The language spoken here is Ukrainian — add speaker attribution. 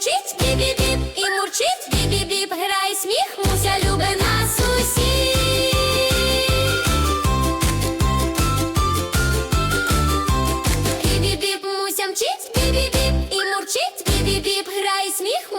Speaker 1: бі-бі-біп, і мурчить бі-бі-біп, грає сміх, муся любить нас усі Бі-бі-біп, муся мчить, бі-бі-біп, і мурчить бі-бі-біп, грає сміх.